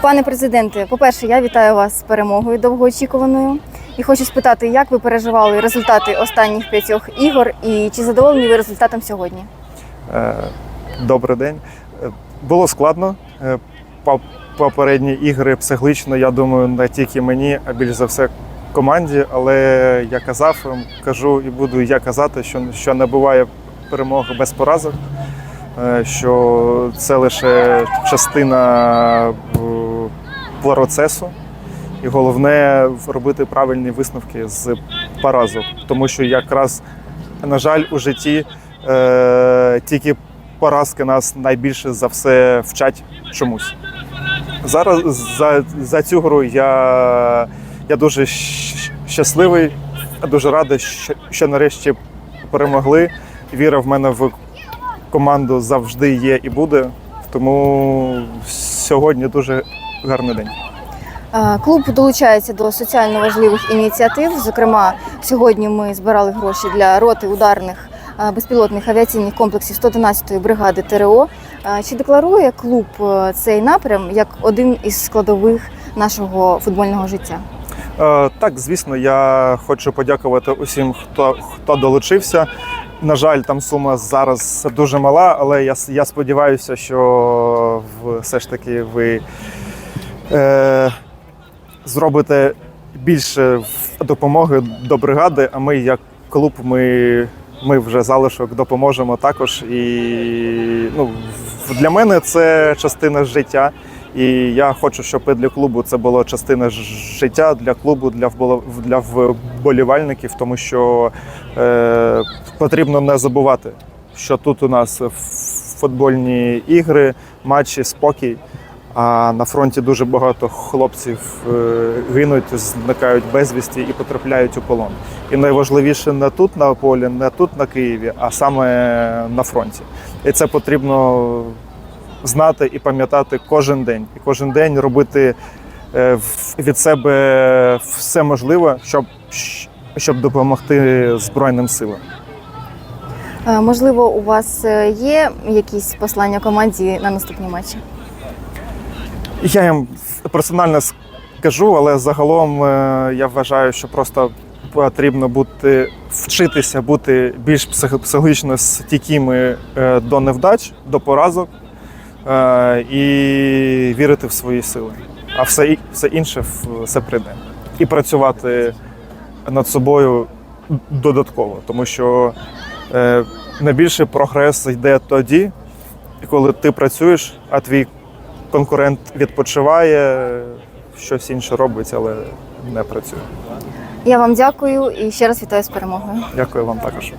Пане президенте, по-перше, я вітаю вас з перемогою довгоочікуваною. І хочу спитати, як ви переживали результати останніх п'ятьох ігор і чи задоволені ви результатом сьогодні? Е, Добрий день. Е, Було складно. Е, Попередні ігри психологічно, я думаю, не тільки мені, а більш за все команді. Але я казав, кажу і буду я казати, що, що не буває перемоги без поразок, що це лише частина процесу. І головне робити правильні висновки з поразок, тому що якраз, на жаль, у житті е, тільки поразки нас найбільше за все вчать чомусь. Зараз за, за цю гру я, я дуже щасливий, дуже радий, що, що нарешті перемогли. Віра в мене в команду завжди є і буде. Тому сьогодні дуже гарний день. Е, Клуб долучається до соціально важливих ініціатив. Зокрема, сьогодні ми збирали гроші для роти ударних е, безпілотних авіаційних комплексів 111-ї бригади ТРО. Е, Чи декларує клуб цей напрям як один із складових нашого футбольного життя? Так, звісно, я хочу подякувати усім, хто, хто долучився. На жаль, там сума зараз дуже мала, але я, я сподіваюся, що все ж таки ви е, зробите більше допомоги до бригади, а ми, як клуб, ми, ми вже залишок допоможемо також. І ну, для мене це частина життя. І я хочу, щоб і для клубу це було частина життя для клубу, для для вболівальників, тому що е, потрібно не забувати, що тут у нас футбольні ігри, матчі, спокій. А на фронті дуже багато хлопців е, гинуть, зникають безвісті і потрапляють у полон. І найважливіше не тут на полі, не тут на Києві, а саме на фронті. І це потрібно знати і пам'ятати кожен день. І кожен день робити е, від себе все можливе, щоб, щоб допомогти Збройним силам. Е, Можливо, у вас є якісь послання команді на наступні матчі? Я їм персонально скажу, але загалом е, я вважаю, що просто потрібно бути вчитися бути більш псих- психологічно стійкими е, до невдач, до поразок е, і вірити в свої сили. А все, все інше все прийде. І працювати над собою додатково, тому що найбільший прогрес йде тоді, коли ти працюєш, а твій конкурент відпочиває, щось інше робить, але не працює. Я вам дякую і ще раз вітаю з перемогою. Дякую вам також.